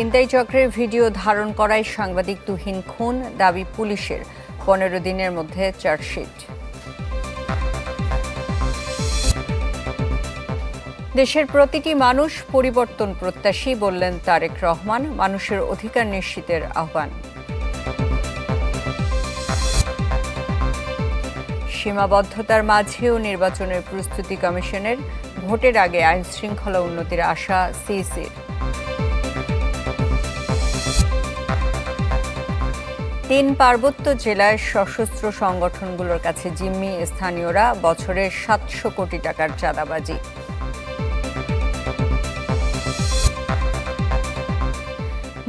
ছিনতাই চক্রের ভিডিও ধারণ করায় সাংবাদিক তুহিন খুন, দাবি পুলিশের। পনেরো দিনের মধ্যে চার্জশিট। দেশের প্রতিটি মানুষ পরিবর্তন প্রত্যাশী বললেন তারেক রহমান, মানুষের অধিকার নিশ্চিতের আহ্বান। সীমাবদ্ধতার মাঝেও নির্বাচনের প্রস্তুতি কমিশনের, ভোটের আগে আইন শৃঙ্খলা উন্নতির আশা সিইসির। তিন পার্বত্য জেলায় সশস্ত্র সংগঠনগুলোর কাছে জিম্মি স্থানীয়রা বছরে সাতশো কোটি টাকার চাঁদাবাজি।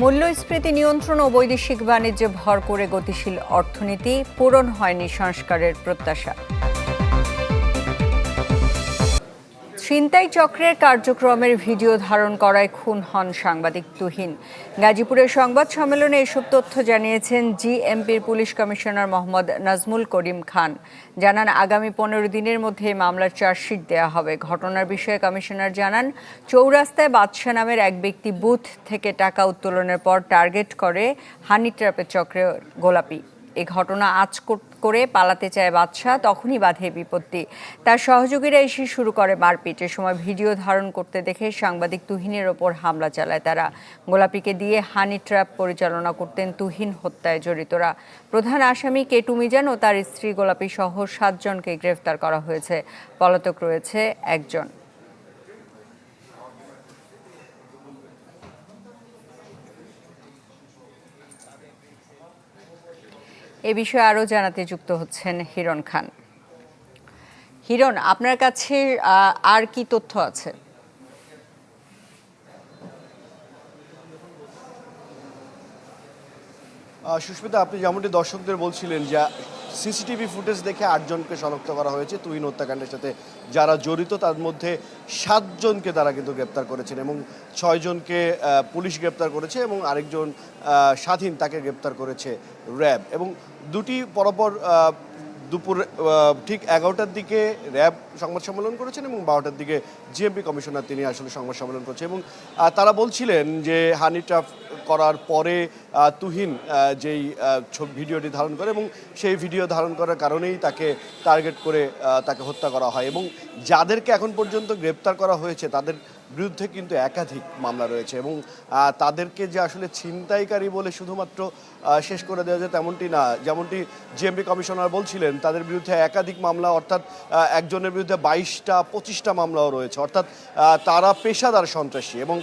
মূল্যস্ফীতি নিয়ন্ত্রণ ও বৈদেশিক বাণিজ্যে ভর করে গতিশীল অর্থনীতি পূরণ হয়নি সংস্কারের প্রত্যাশা। ছিনতাই চক্রের কার্যক্রমের ভিডিও ধারণ করায় খুন হন সাংবাদিক তুহিন। গাজীপুরের সংবাদ সম্মেলনে এসব তথ্য জানিয়েছেন জিএমপির পুলিশ কমিশনার মোহাম্মদ নাজমুল করিম খান। জানান, আগামী পনেরো দিনের মধ্যে মামলার চার্জশিট দেওয়া হবে। ঘটনার বিষয়ে কমিশনার জানান, চৌরাস্তায় বাদশা নামের এক ব্যক্তি বুথ থেকে টাকা উত্তোলনের পর টার্গেট করে হানি ট্র্যাপের চক্রে গোলাপি। এই ঘটনা আজ করে পালাতে চায় বাদশাহ, তখনই বাধে বিপত্তি। তার সহযোগীরা এসে শুরু করে মারপিট। এ সময় ভিডিও ধারণ করতে দেখে সাংবাদিক তুহিনের ওপর হামলা চালায় তারা। গোলাপিকে দিয়ে হানি ট্র্যাপ পরিচালনা করতেন তুহিন হত্যায় জড়িতরা। প্রধান আসামি কেটু মিজান ও তার স্ত্রী গোলাপি সহ সাতজনকে গ্রেফতার করা হয়েছে। পলাতক রয়েছে একজন। এ বিষয়ে আরও জানাতে যুক্ত হচ্ছেন হিরণ খান। হিরণ, আপনার কাছে আর কি তথ্য আছে? সুস্মিতা, আপনি যেমনটি দর্শকদের বলছিলেন যে সিসিটিভি ফুটেজ দেখে আটজনকে শনাক্ত করা হয়েছে। তুহিন হত্যাকাণ্ডের সাথে যারা জড়িত, তার মধ্যে সাতজনকে তারা কিন্তু গ্রেপ্তার করেছেন এবং ছয়জনকে পুলিশ গ্রেপ্তার করেছে এবং আরেকজন স্বাধীন তাকে গ্রেপ্তার করেছে র্যাব। এবং দুটি পরপর দুপুর ঠিক এগারোটার দিকে র্যাব সংবাদ সম্মেলন করেছেন এবং বারোটার দিকে জিএমপি কমিশনার তিনি আসলে সংবাদ সম্মেলন করেছেন এবং তারা বলছিলেন যে হানি ট্রাপ করার পরে তুহিন যেই ভিডিওটি ধারণ করে এবং সেই ভিডিও ধারণ করার কারণেই তাকে টার্গেট করে তাকে হত্যা করা হয় এবং যাদেরকে এখন পর্যন্ত গ্রেপ্তার করা হয়েছে তাদের বিরুদ্ধে কিন্তু একাধিক মামলা রয়েছে এবং তাদেরকে যে আসলে ছিনতাইকারী বলে শুধুমাত্র শেষ করে দেওয়া যায় তেমনটি না। যেমনটি জিএমপি কমিশনার বলছিলেন, তাদের বিরুদ্ধে একাধিক মামলা, অর্থাৎ একজনের বিরুদ্ধে বাইশটা, পঁচিশটা মামলাও রয়েছে। অর্থাৎ তারা পেশাদার সন্ত্রাসী এবং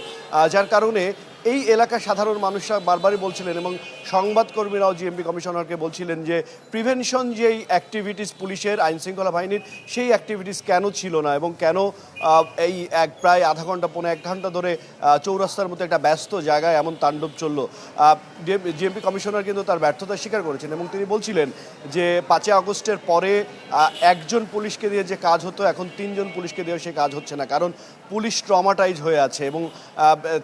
যার কারণে এই এলাকার সাধারণ মানুষরা বারবারই বলছিলেন এবং সংবাদকর্মীরাও জিএমপি কমিশনারকে বলছিলেন যে প্রিভেনশন যেই অ্যাক্টিভিটিস পুলিশের আইন শৃঙ্খলা বাহিনীর, সেই অ্যাক্টিভিটিস কেন ছিল না এবং কেন এই এক, প্রায় আধা ঘণ্টা, পৌনে এক ঘণ্টা ধরে চৌরাস্তার মতো একটা ব্যস্ত জায়গায় এমন তাণ্ডব চলল। জিএমপি কমিশনার কিন্তু তার ব্যর্থতা স্বীকার করেছেন এবং তিনি বলছিলেন যে পাঁচই আগস্টের পরে একজন পুলিশকে দিয়ে যে কাজ হতো, এখন তিনজন পুলিশকে দিয়ে সেই কাজ হচ্ছে না। কারণ পুলিশ ট্রমাটাইজ হয়ে আছে এবং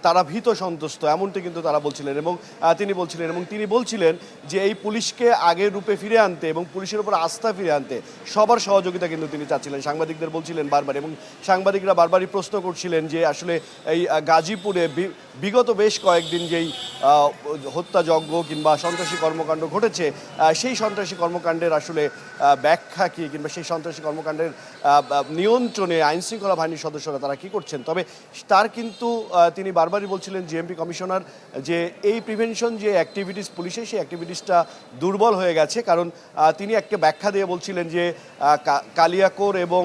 তারা ভীত সন্তুষ্ট, এমনটি কিন্তু তারা বলছিলেন এবং তিনি বলছিলেন এবং তিনি বলছিলেন যে এই পুলিশকে আগের রূপে ফিরে আনতে এবং পুলিশের উপর আস্থা ফিরে আনতে সবার সহযোগিতা কিন্তু তিনি চাচ্ছিলেন। সাংবাদিকদের বলছিলেন বারবার এবং সাংবাদিকরা বারবারই প্রশ্ন করছিলেন যে আসলে এই গাজীপুরে বিগত বেশ কয়েকদিন যেই হত্যাযজ্ঞ কিংবা সন্ত্রাসী কর্মকাণ্ড ঘটেছে সেই সন্ত্রাসী কর্মকাণ্ডের আসলে ব্যাখ্যা কী কিংবা সেই সন্ত্রাসী কর্মকাণ্ডের নিয়ন্ত্রণে আইনশৃঙ্খলা বাহিনীর সদস্যরা তারা কি করছেন। তবে তার কিন্তু তিনি বারবারই বলছিলেন জিএমপি কমিশনার যে এই প্রিভেনশন যে অ্যাক্টিভিটিস পুলিশের সেই অ্যাক্টিভিটিসটা দুর্বল হয়ে গেছে। কারণ তিনি একটা ব্যাখ্যা দিয়ে বলছিলেন যে কালিয়াকোর এবং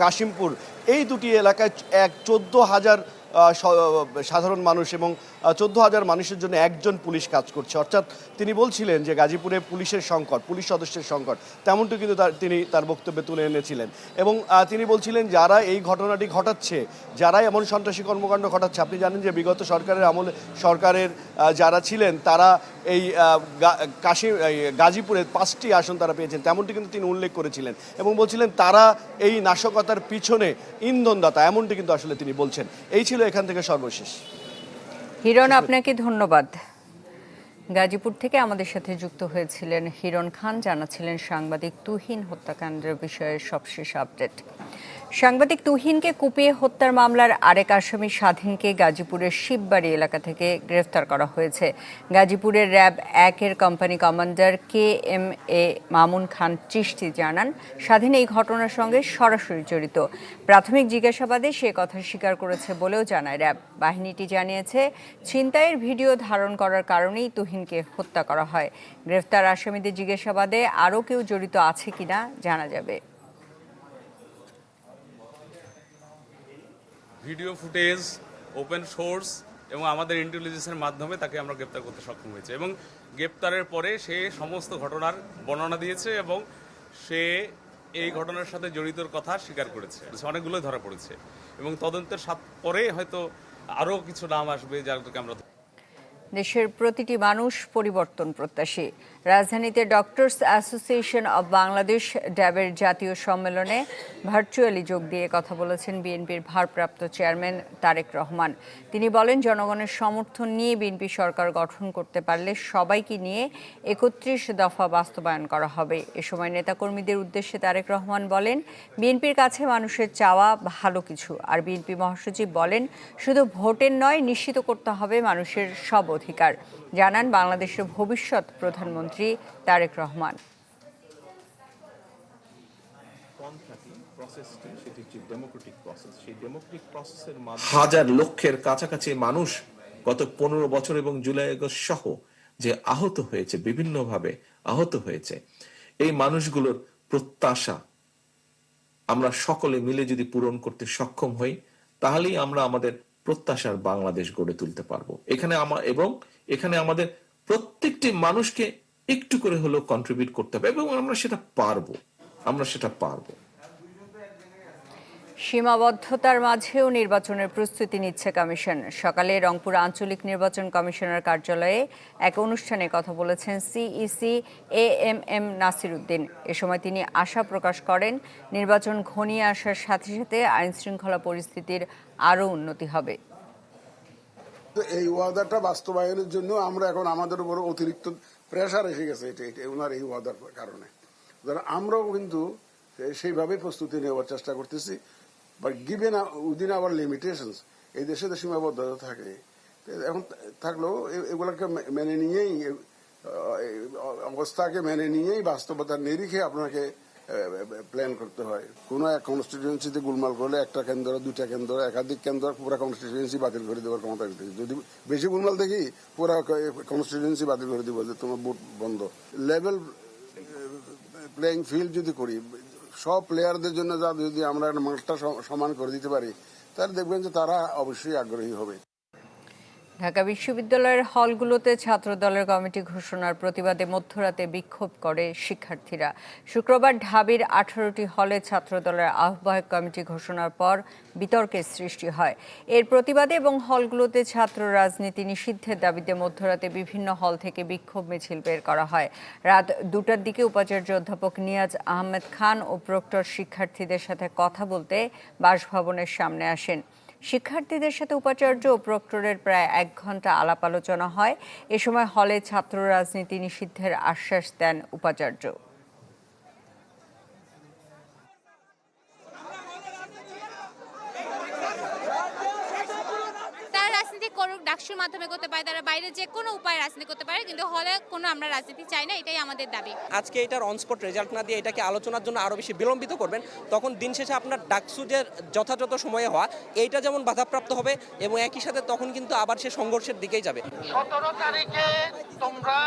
কাশিমপুর এই দুটি এলাকায় এক চোদ্দ হাজার সাধারণ মানুষ এবং চোদ্দ হাজার মানুষের জন্য একজন পুলিশ কাজ করছে। অর্থাৎ তিনি বলছিলেন যে গাজীপুরে পুলিশের সংকট, পুলিশ সদস্যের সংকট, তেমনটি কিন্তু তার, তিনি তার বক্তব্যে তুলে এনেছিলেন। এবং তিনি বলছিলেন যারা এই ঘটনাটি ঘটাচ্ছে, যারা এমন সন্ত্রাসী কর্মকাণ্ড ঘটাচ্ছে, আপনি জানেন যে বিগত সরকারের আমলে, সরকারের যারা ছিলেন, তারা এই কাশি গাজীপুরে পাঁচটি আসন তারা পেয়েছেন, তেমনটি কিন্তু তিনি উল্লেখ করেছিলেন এবং বলছিলেন তারা এই নাশকতার পিছনে ইন্ধনদাতা, এমনটি কিন্তু আসলে তিনি বলছেন। এই ছিল এখান থেকে সর্বশেষ। হিরণ, আপনাকে ধন্যবাদ। গাজীপুর থেকে আমাদের সাথে যুক্ত হয়েছিলেন হিরণ খান, জানাচ্ছিলেন সাংবাদিক তুহিন হত্যাকাণ্ডের বিষয়ে সবশেষ আপডেট। সাংবাদিক তুহিনকে কুপিয়ে হত্যার মামলার আরেক আসামি স্বাধীনকে গাজীপুরের শিববাড়ি এলাকা থেকে গ্রেফতার করা হয়েছে। গাজীপুরের র্যাব একের company commander K M A Mamun Khan Chishti জানান, স্বাধীন এই ঘটনার সঙ্গে সরাসরি জড়িত। প্রাথমিক জিজ্ঞাসাবাদে সে কথা স্বীকার করেছে বলেও জানায় র্যাব। বাহিনীটি জানিয়েছে, ছিনতাইয়ের ভিডিও ধারণ করার কারণেই তুহিনকে হত্যা করা হয়। গ্রেফতার আসামিদের জিজ্ঞাসাবাদে আরও কেউ জড়িত আছে কিনা জানা যাবে। ভিডিও ফুটেজ ওপেন সোর্স এবং আমাদের ইন্টেলিজেন্সের মাধ্যমে তাকে আমরা গ্রেপ্তার করতে সক্ষম হয়েছে। এবং গ্রেপ্তারের পরে সে সমস্ত ঘটনার বর্ণনা দিয়েছে এবং সে এই ঘটনার সাথে জড়িতর কথা স্বীকার করেছে। অনেকগুলোই ধরা পড়েছে এবং তদন্তের পরে হয়তো আরও কিছু নাম আসবে যাদেরকে আমরা দেশের প্রতিটি মানুষ পরিবর্তন প্রত্যাশী। রাজধানীতে ডক্টরস অ্যাসোসিয়েশন অব বাংলাদেশ ড্যাবের জাতীয় সম্মেলনে ভার্চুয়ালি যোগ দিয়ে কথা বলেছেন বিএনপির ভারপ্রাপ্ত চেয়ারম্যান তারেক রহমান। তিনি বলেন, জনগণের সমর্থন নিয়ে বিএনপি সরকার গঠন করতে পারলে সবাইকে নিয়ে একত্রিশ দফা বাস্তবায়ন করা হবে। এ সময় নেতাকর্মীদের উদ্দেশ্যে তারেক রহমান বলেন, বিএনপির কাছে মানুষের চাওয়া ভালো কিছু। আর বিএনপি মহাসচিব বলেন, শুধু ভোটের নয়, নিশ্চিত করতে হবে মানুষের সব অধিকার। জানান, বাংলাদেশের ভবিষ্যৎ প্রধানমন্ত্রী তারেক রহমান। হাজার লক্ষের কাছাকাছি মানুষ গত পনেরো বছর এবং জুলাই আগস্ট সহ যে আহত হয়েছে, বিভিন্নভাবে আহত হয়েছে, এই মানুষগুলোর প্রত্যাশা আমরা সকলে মিলে যদি পূরণ করতে সক্ষম হই, তাহলেই আমরা আমাদের প্রত্যাশার বাংলাদেশ গড়ে তুলতে পারব। এখানে আমার এবং এখানে আমাদের প্রত্যেকটি মানুষকে একটু করে হলেও কন্ট্রিবিউট করতে হবে এবং আমরা সেটা পারব। আমরা সেটা পারব। সীমাবদ্ধতার মাঝেও নির্বাচনের প্রস্তুতি নিচ্ছে কমিশন। সকালে রংপুর আঞ্চলিক নির্বাচন কমিশনার কার্যালয়ে এক অনুষ্ঠানে কথা বলেছেন CEC A M M Nasir Uddin. এ সময় তিনি আশা প্রকাশ করেন নির্বাচন ঘনিয়ে আসার সাথে সাথে আইন শৃঙ্খলা পরিস্থিতির আরও উন্নতি হবে। তো এই ওয়াদাটা বাস্তবায়নের জন্য আমরা এখন আমাদের উপর অতিরিক্ত প্রেশার এসে গেছে, এটা এটা ওনার এই ওয়াদার কারণে। আমরাও কিন্তু সেইভাবে প্রস্তুতি নেওয়ার চেষ্টা করতেছি but given within our limitations এই দেশে তো সীমাবদ্ধতা থাকে। এখন থাকলেও এগুলাকে মেনে নিয়েই অবস্থাকে মেনে নিয়েই বাস্তবতার নিরিখে আপনাকে প্ল্যান করতে হয়। কোন এক কনস্টিটিউয়েন্সিতে গুলমাল করলে একটা কেন্দ্র, দুইটা কেন্দ্র, একাধিক কেন্দ্র পুরো কনস্টিটিউয়েন্সি বাতিল করে দেওয়ার ক্ষমতা যদি বেশি গুলমাল দেখি, পুরো কনস্টিটিউয়েন্সি বাতিল করে দিব যে তোমার ভোট বন্ধ। লেভেল প্লেয়িং ফিল্ড যদি করি, সব প্লেয়ারদের জন্য যা যদি আমরা মাঠটা সমান করে দিতে পারি, তাহলে দেখবেন যে তারা অবশ্যই আগ্রহী হবে। ঢাকা বিশ্ববিদ্যালয়ের হলগুলোতে ছাত্রদলের কমিটি ঘোষণার প্রতিবাদে মধ্যরাতে বিক্ষোভ করে শিক্ষার্থীরা। শুক্রবার ঢাবির আঠারোটি হলে ছাত্রদলের আহ্বায়ক কমিটি ঘোষণার পর বিতর্কের সৃষ্টি হয়। এর প্রতিবাদে এবং হলগুলোতে ছাত্র রাজনীতি নিষিদ্ধের দাবিতে মধ্যরাতে বিভিন্ন হল থেকে বিক্ষোভ মিছিল বের করা হয়। রাত দুটার দিকে উপাচার্য অধ্যাপক নিয়াজ আহমেদ খান ও প্রক্টর শিক্ষার্থীদের সাথে কথা বলতে বাসভবনের সামনে আসেন। শিক্ষার্থীদের সাথে উপাচার্য ও প্রক্টরের প্রায় এক ঘণ্টা আলাপ আলোচনা হয়। এ সময় হলে ছাত্র রাজনীতি নিষিদ্ধের আশ্বাস দেন উপাচার্য তারা রাজনীতি ডাকসুর মাধ্যমে করতে পারে তারা বাইরে যে কোনো উপায় রাজনীতি করতে পারে কিন্তু হলে কোনো আমরা রাজনীতি চাই না এটাই আমাদের দাবি। আজকে এটার অনস্পট রেজাল্ট না দিয়ে এটাকে আলোচনার জন্য আরও বেশি বিলম্বিত করবেন তখন দিন শেষে আপনার ডাকসুজের যথাযথ সময়ে হওয়া এইটা যেমন বাধাপ্রাপ্ত হবে এবং একই সাথে তখন কিন্তু আবার সে সংঘর্ষের দিকেই যাবে। সতেরো তারিখে তোমরা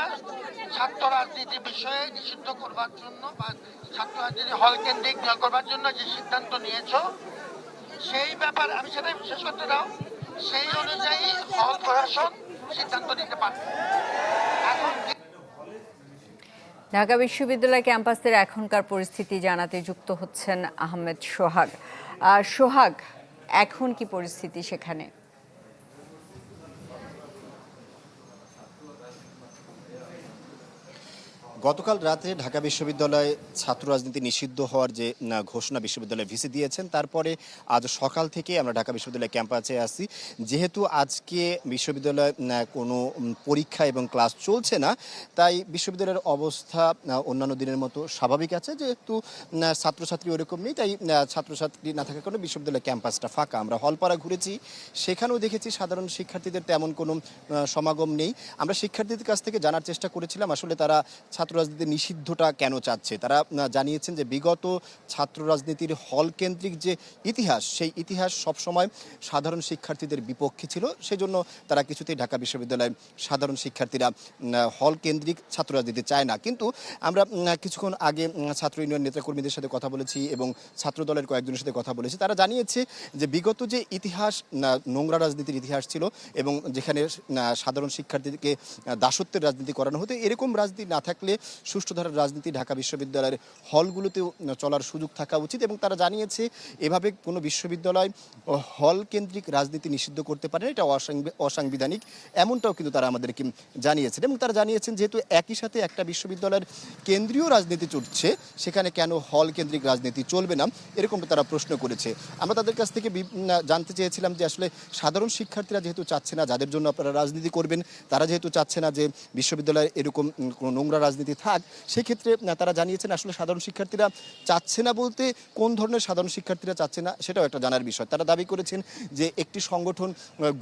ছাত্র রাজনীতি বিষয়ে নিষিদ্ধ করবার জন্য বা ছাত্র রাজনীতি হল কেন্দ্রিক করবার জন্য যে সিদ্ধান্ত নিয়েছো সেই ব্যাপার আমি সেটাই শেষ করতে দাও সেই অনুযায়ী হল প্রশাসন সিদ্ধান্ত নিতে পারবে। ঢাকা বিশ্ববিদ্যালয় ক্যাম্পাসের এখনকার পরিস্থিতি জানাতে যুক্ত হচ্ছেন আহমেদ সোহাগ। সোহাগ, এখন কি পরিস্থিতি সেখানে? গতকাল রাতে ঢাকা বিশ্ববিদ্যালয়ে ছাত্র রাজনীতি নিষিদ্ধ হওয়ার যে ঘোষণা বিশ্ববিদ্যালয়ে ভিসি দিয়েছেন, তারপরে আজ সকাল থেকে আমরা ঢাকা বিশ্ববিদ্যালয় ক্যাম্পাসে আসি যেহেতু আজকে বিশ্ববিদ্যালয়ে কোনো পরীক্ষা এবং ক্লাস চলছে না, তাই বিশ্ববিদ্যালয়ের অবস্থা অন্যান্য দিনের মতো স্বাভাবিক আছে। যেহেতু ছাত্রছাত্রী ওরকম নেই, তাই ছাত্রছাত্রী না থাকার কারণে বিশ্ববিদ্যালয় ক্যাম্পাসটা ফাঁকা। আমরা হলপাড়া ঘুরেছি, সেখানেও দেখেছি সাধারণ শিক্ষার্থীদের তেমন কোনো সমাগম নেই। আমরা শিক্ষার্থীদের কাছ থেকে জানার চেষ্টা করেছিলাম, আসলে তারা ছাত্র রাজনীতি নিষিদ্ধটা কেন চাচ্ছে? তারা জানিয়েছেন যে বিগত ছাত্র রাজনীতির হল কেন্দ্রিক যে ইতিহাস সেই ইতিহাস সবসময় সাধারণ শিক্ষার্থীদের বিপক্ষে ছিল। সেজন্য তারা কিছুতেই ঢাকা বিশ্ববিদ্যালয়ের সাধারণ শিক্ষার্থীরা হল কেন্দ্রিক ছাত্র রাজনীতি চায় না। কিন্তু আমরা কিছুক্ষণ আগে ছাত্র ইউনিয়ন নেতাকর্মীদের সাথে কথা বলেছি এবং ছাত্র দলের কয়েকজনের সাথে কথা বলেছি। তারা জানিয়েছে যে বিগত যে ইতিহাস নোংরা রাজনীতির ইতিহাস ছিল এবং যেখানে সাধারণ শিক্ষার্থীদেরকে আহ, দাসত্বের রাজনীতি করানো হতো এরকম রাজনীতি না থাকলে সুষ্ঠু ধারার রাজনীতি ঢাকা বিশ্ববিদ্যালয়ের হলগুলোতেও চলার সুযোগ থাকা উচিত এবং তারা জানিয়েছে, এভাবে কোনো বিশ্ববিদ্যালয় হল কেন্দ্রিক রাজনীতি নিষিদ্ধ করতে পারে এটা অসাংবি- অসাংবিধানিক, এমনটাও কিন্তু তারা আমাদেরকে জানিয়েছেন এবং তারা জানিয়েছেন যেহেতু একই সাথে একটা বিশ্ববিদ্যালয়ের কেন্দ্রীয় রাজনীতি চলছে, সেখানে কেন হল কেন্দ্রিক রাজনীতি চলবে না, এরকমটা তারা প্রশ্ন করেছে। আমরা তাদের কাছ থেকে জানতে চেয়েছিলাম যে আসলে সাধারণ শিক্ষার্থীরা যেহেতু চাচ্ছে না, যাদের জন্য আপনারা রাজনীতি করবেন, তারা যেহেতু চাচ্ছে না যে বিশ্ববিদ্যালয়ে এরকম কোনো নোংরা রাজনীতি থাক, সেক্ষেত্রে তারা জানিয়েছেন আসলে সাধারণ শিক্ষার্থীরা চাচ্ছে না বলতে, কোন ধরনের সাধারণ শিক্ষার্থীরা চাচ্ছে না, সেটাও একটা জানার বিষয়। তারা দাবি করেছেন যে একটি সংগঠন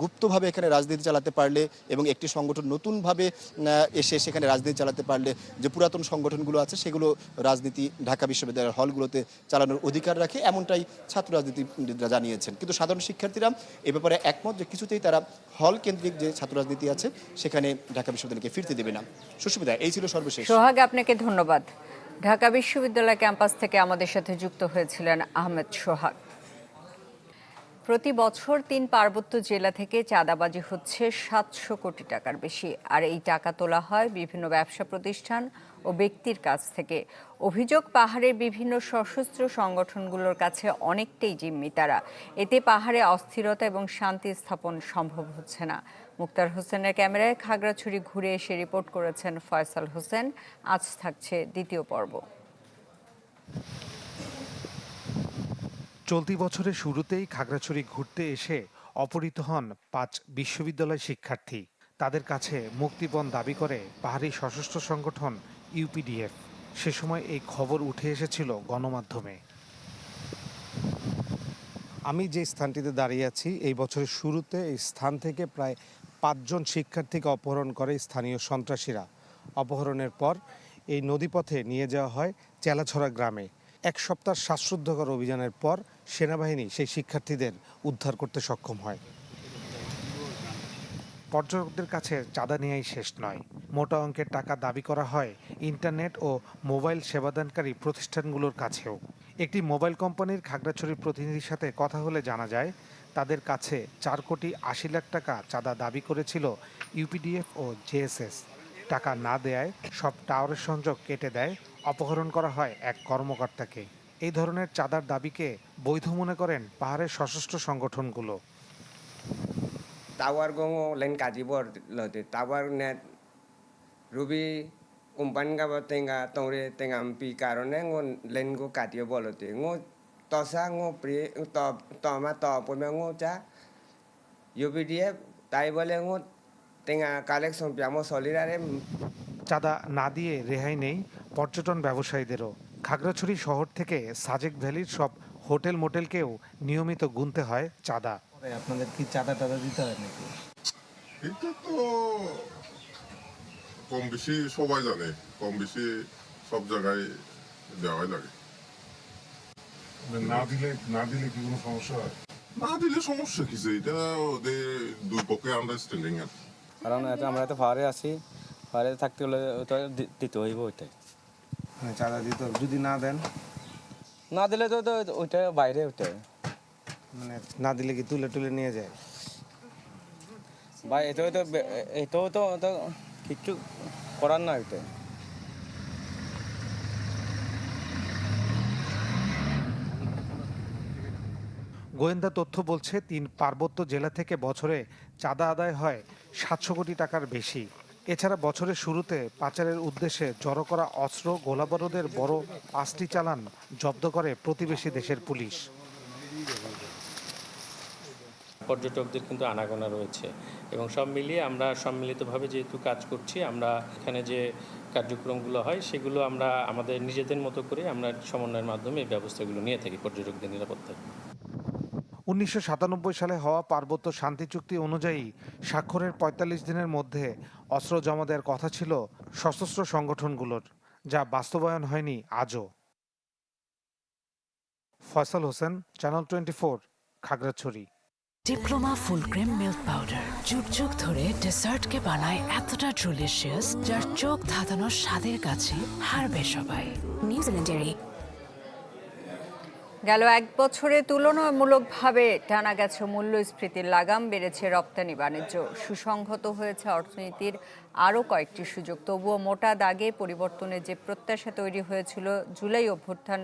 গুপ্তভাবে এখানে রাজনীতি চালাতে পারলে এবং একটি সংগঠন নতুনভাবে এসে সেখানে রাজনীতি চালাতে পারলে যে পুরাতন সংগঠনগুলো আছে, সেগুলো রাজনীতি ঢাকা বিশ্ববিদ্যালয়ের হলগুলোতে চালানোর অধিকার রাখে, এমনটাই ছাত্র রাজনীতিবিদরা জানিয়েছেন। কিন্তু সাধারণ শিক্ষার্থীরা এ ব্যাপারে একমত যে কিছুতেই তারা হল কেন্দ্রিক যে ছাত্র রাজনীতি আছে, সেখানে ঢাকা বিশ্ববিদ্যালয়কে ফিরতে দেবে না। সুস্মিতা, এই ছিল সর্বশেষ। সোহাগ আপনাকে ধন্যবাদ। ঢাকা বিশ্ববিদ্যালয় ক্যাম্পাস থেকে আমাদের সাথে যুক্ত হয়েছিলেন আহমেদ সোহাগ। প্রতি বছর তিন পার্বত্য জেলা থেকে চাঁদাবাজি হচ্ছে সাতশো কোটি টাকার বেশি। আর এই টাকা তোলা হয় বিভিন্ন ব্যবসা প্রতিষ্ঠান ও ব্যক্তির কাছ থেকে। অভিযোগ, পাহাড়ের বিভিন্ন সশস্ত্র সংগঠনগুলোর কাছে অনেকটাই জিম্মি তারা। এতে পাহাড়ে অস্থিরতা এবং শান্তি স্থাপন সম্ভব হচ্ছে না। মুক্তার হোসেনের ক্যামেরায় খাগড়াছড়ি ঘুরে এসে রিপোর্ট করেছেন ফয়সাল হোসেন। আজ থাকছে দ্বিতীয় পর্ব। চলতি বছরের শুরুতেই খাগড়াছড়ি ঘুরতে এসে অপহৃত হন পাঁচ বিশ্ববিদ্যালয় শিক্ষার্থী। তাদের কাছে মুক্তিপণ দাবি করে পাহাড়ি সশস্ত্র সংগঠন ইউপিডিএফ। সে সময় এই খবর উঠে এসেছিল গণমাধ্যমে। আমি যে স্থানটিতে দাঁড়িয়ে আছি, এই বছরের শুরুতে এই স্থান থেকে প্রায় পাঁচজন শিক্ষার্থীকে অপহরণ করে স্থানীয় সন্ত্রাসীরা। অপহরণের পর এই নদীপথে নিয়ে যাওয়া হয় চেলাছড়া গ্রামে। এক সপ্তাহ শ্বাসরুদ্ধকর অভিযানের পর সেনাবাহিনী সেই শিক্ষার্থীদের উদ্ধার করতে সক্ষম হয়। পর্যটকদের কাছে চাঁদা নেওয়াই শেষ নয়। মোটা অঙ্কের টাকা দাবি করা হয় ইন্টারনেট ও মোবাইল সেবাদানকারী প্রতিষ্ঠানগুলোর কাছেও। একটি মোবাইল কোম্পানির খাগড়াছড়ির প্রতিনিধির সাথে কথা হলে জানা যায়, তাদের কাছে চার কোটি আশি লাখ টাকা চাঁদা দাবি করেছিল ইউপিডিএফ ও জেএসএস। টাকা না দেয়ায় সব টাওয়ারের সংযোগ কেটে দেয় অপহরণ করা হয় এক কর্মকর্তাকে। এই ধরনের চাঁদার দাবিকে বৈধ মনে করেন পাহাড়ের সশস্ত্র সংগঠনগুলো। টাওয়ার গম লেন কাজিবর লতে টাওয়ার নেট রুবি কোম্পানি গাব টেঙ্গা তৌরে পি কারণে ও লেন গো কাটিয়ে বলতে। গো তসা ও প্রিয় তমা তপমে ও চা। ইউবি দিয়ে তাই বলে গো টেঙ্গা কালেকশন পিয়াম চলিরারে চাঁদা না দিয়ে রেহাই নেই। পর্যটন ব্যবসায়ীদেরও। খাগড়াছড়ি শহর থেকে সাজেক ভ্যালির সব হোটেল মোটেলকেও নিয়মিত গুনতে হয় চাঁদা। আপনাদের কি চাঁদা টাদা দিতে হয় নাকি? এটা তো কম বেশি সবাই জানে। কম বেশি সব জায়গায় দেওয়াই লাগে। না দিলে না দিলে কি কোনো সমস্যা হয়? না দিলে সমস্যা কিছু এটা ওদের দুই পক্ষে আন্ডারস্ট্যান্ডিং আছে। কারণ আমরা তো পাহাড়ে আছি। পাহাড়ে থাকতে হলে তো দিতে হইব ওইটাই। মানে চাঁদা দিতে হবে যদি না দেন? না দিলে তো তো ওইটা বাইরে ওইটাই মানে না দিলে কি তুলে তুলে নিয়ে যায়? ভাই এটাও তো এটাও তো তো কিচ্ছু করার না ওইটা। গোয়েন্দা তথ্য বলছে তিন পার্বত্য জেলা থেকে বছরে চাঁদা আদায় হয় সাতশো কোটি টাকার বেশি। এছাড়া বছরের শুরুতে পাচারের উদ্দেশ্যে জড়ো করা অস্ত্র গোলাবারুদের বড় পাঁচটি চালান জব্দ করে প্রতিবেশী দেশের পুলিশ। পর্যটকদের কিন্তু আনাগোনা রয়েছে এবং সব মিলিয়ে আমরা সম্মিলিতভাবে যেহেতু কাজ করছি, আমরা এখানে যে কার্যক্রমগুলো হয় সেগুলো আমরা আমাদের নিজেদের মতো করে আমরা সমন্বয়ের মাধ্যমে এই ব্যবস্থাগুলো নিয়ে থাকি পর্যটকদের নিরাপত্তায় উনিশশো সাতানব্বই সালে হওয়া পার্বত্য শান্তি চুক্তি অনুযায়ী স্বাক্ষরের ৪৫ দিনের মধ্যে অস্ত্র জমা দেওয়ার কথা ছিল সশস্ত্র সংগঠনগুলোর, যা বাস্তবায়ন হয়নি আজও। Faisal Hossain Channel twenty four Khagrachhari. Diploma full cream milk powder যুগ যুগ ধরে ডেসার্টকে বানায় এতটা ডেলিশিয়াস যার চোখ ধাঁধানোর স্বাদের কাছে হারবে সবাই। নিউজিল্যান্ডের এই গেল এক বছরে তুলনামূলকভাবে টানা গেছে মূল্যস্ফীতির লাগাম, বেড়েছে রপ্তানি বাণিজ্য। সুসংহত হয়েছে অর্থনীতির আরও কয়েকটি সুযোগ। তবুও মোটা দাগে পরিবর্তনের যে প্রত্যাশা তৈরি হয়েছিল জুলাই অভ্যুত্থান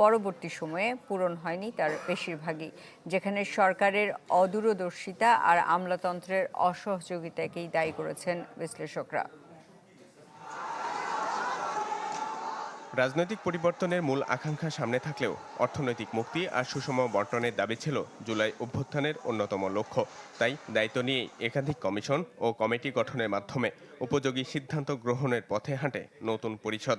পরবর্তী সময়ে পূরণ হয়নি তার বেশিরভাগই, যেখানে সরকারের অদূরদর্শিতা আর আমলাতন্ত্রের অসহযোগিতাকেই দায়ী করেছেন বিশ্লেষকরা। রাজনৈতিক পরিবর্তনের মূল আকাঙ্ক্ষা সামনে থাকলেও অর্থনৈতিক মুক্তি আর সুষম বন্টনের দাবি ছিল জুলাই অভ্যুত্থানের অন্যতম লক্ষ্য। তাই দায়িত্ব নিয়ে একাধিক কমিশন ও কমিটি গঠনের মাধ্যমে উপযোগী সিদ্ধান্ত গ্রহণের পথে হাঁটে নতুন পরিষদ।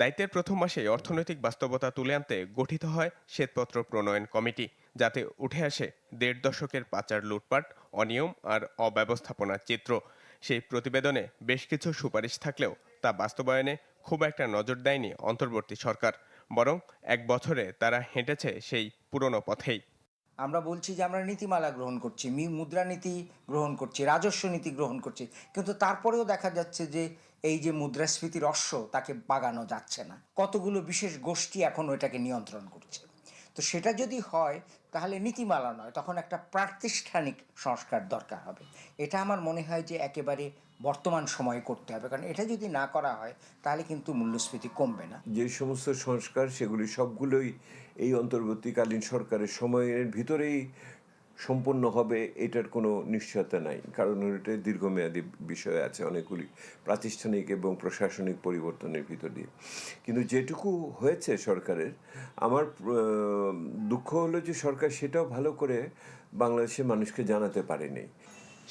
দায়িত্বের প্রথম মাসে অর্থনৈতিক বাস্তবতা তুলে আনতে গঠিত হয় শ্বেতপত্র প্রণয়ন কমিটি, যাতে উঠে আসে দেড় দশকের পাচার লুটপাট, অনিয়ম আর অব্যবস্থাপনার চিত্র। সেই প্রতিবেদনে বেশ কিছু সুপারিশ থাকলেও তা বাস্তবায়নে খুব একটা নজর দেয়নি অন্তর্বর্তী সরকার, বরং এক বছরে তারা হেঁটেছে সেই পুরনো পথেই। আমরা বলছি যে আমরা নীতিমালা গ্রহণ করছি মুদ্রানীতি গ্রহণ করছি, রাজস্ব নীতি গ্রহণ করছি, কিন্তু তারপরেও দেখা যাচ্ছে যে এই যে মুদ্রাস্ফীতির অশ্ব তাকে বাগানো যাচ্ছে না। কতগুলো বিশেষ গোষ্ঠী এখন ওইটাকে নিয়ন্ত্রণ করছে। তো সেটা যদি হয়, তাহলে নীতিমালা নয়, তখন একটা প্রাতিষ্ঠানিক সংস্কার দরকার হবে। এটা আমার মনে হয় যে একেবারে বর্তমান সময়ে করতে হবে, কারণ এটা যদি না করা হয়, তাহলে কিন্তু মূল্যস্ফীতি কমবে না। যে সমস্ত সংস্কার, সেগুলি সবগুলোই এই অন্তর্বর্তীকালীন সরকারের সময়ের ভিতরেই সম্পন্ন হবে, এটার কোনো নিশ্চয়তা নাই। কারণ এটা দীর্ঘমেয়াদী বিষয় আছে অনেকগুলি প্রাতিষ্ঠানিক এবং প্রশাসনিক পরিবর্তনের ভিতর দিয়ে। কিন্তু যেটুকু হয়েছে সরকারের, আমার দুঃখ হলো যে সরকার সেটাও ভালো করে বাংলাদেশের মানুষকে জানাতে পারেনি।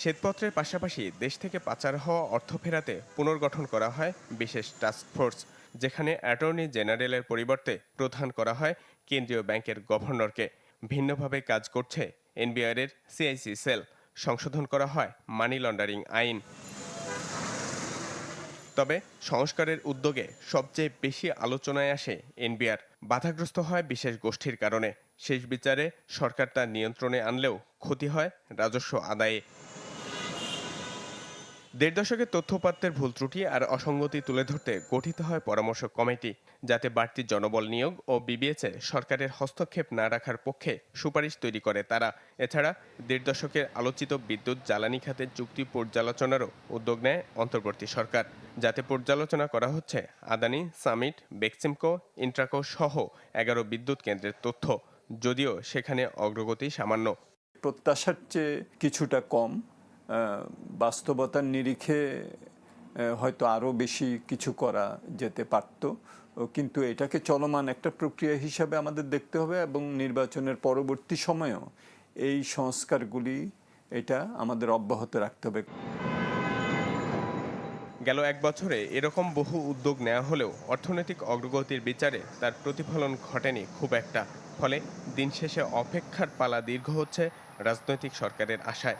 শ্বেতপত্রের পাশাপাশি দেশ থেকে পাচার হওয়া অর্থ ফেরাতে পুনর্গঠন করা হয় বিশেষ টাস্ক ফোর্স যেখানে অ্যাটর্নি জেনারেলের পরিবর্তে প্রধান করা হয় কেন্দ্রীয় ব্যাংকের গভর্নরকে। ভিন্নভাবে কাজ করছে এনবিআর এর সিআইসি সেল সংশোধন করা হয় মানি লন্ডারিং আইন। তবে সংস্কারের উদ্যোগে সবচেয়ে বেশি আলোচনায় আসে এনবিআর। বাধাগ্রস্ত হয় বিশেষ গোষ্ঠীর কারণে। শেষ বিচারে সরকার তার নিয়ন্ত্রণে আনলেও ক্ষতি হয় রাজস্ব আদায়ে। দেড় দশকের তথ্যপাত্রের ভুল ত্রুটি আর অসঙ্গতি তুলে ধরতে গঠিত হয় পরামর্শ কমিটি, যাতে বাড়তি জনবল নিয়োগ ও বিবিএসে সরকারের হস্তক্ষেপ না রাখার পক্ষে সুপারিশ তৈরি করে তারা। এছাড়া, দেড় দশকের আলোচিত বিদ্যুৎ, জ্বালানি খাতের চুক্তি পর্যালোচনারও উদ্যোগ নেয় অন্তর্বর্তী সরকার, যাতে পর্যালোচনা করা হচ্ছে আদানি, সামিট, বেক্সিমকো, ইন্ট্রাকো সহ এগারো বিদ্যুৎ কেন্দ্রের তথ্য, যদিও সেখানে অগ্রগতি সামান্য। প্রত্যাশার চেয়ে কিছুটা কম বাস্তবতার নিরিখে হয়তো আরও বেশি কিছু করা যেতে পারত। কিন্তু এটাকে চলমান একটা প্রক্রিয়া হিসাবে আমাদের দেখতে হবে এবং নির্বাচনের পরবর্তী সময়েও এই সংস্কারগুলি এটা আমাদের অব্যাহত রাখতে হবে। গেল এক বছরে এরকম বহু উদ্যোগ নেওয়া হলেও অর্থনৈতিক অগ্রগতির বিচারে তার প্রতিফলন ঘটেনি খুব একটা। ফলে দিন শেষে অপেক্ষার পালা দীর্ঘ হচ্ছে রাজনৈতিক সরকারের আশায়।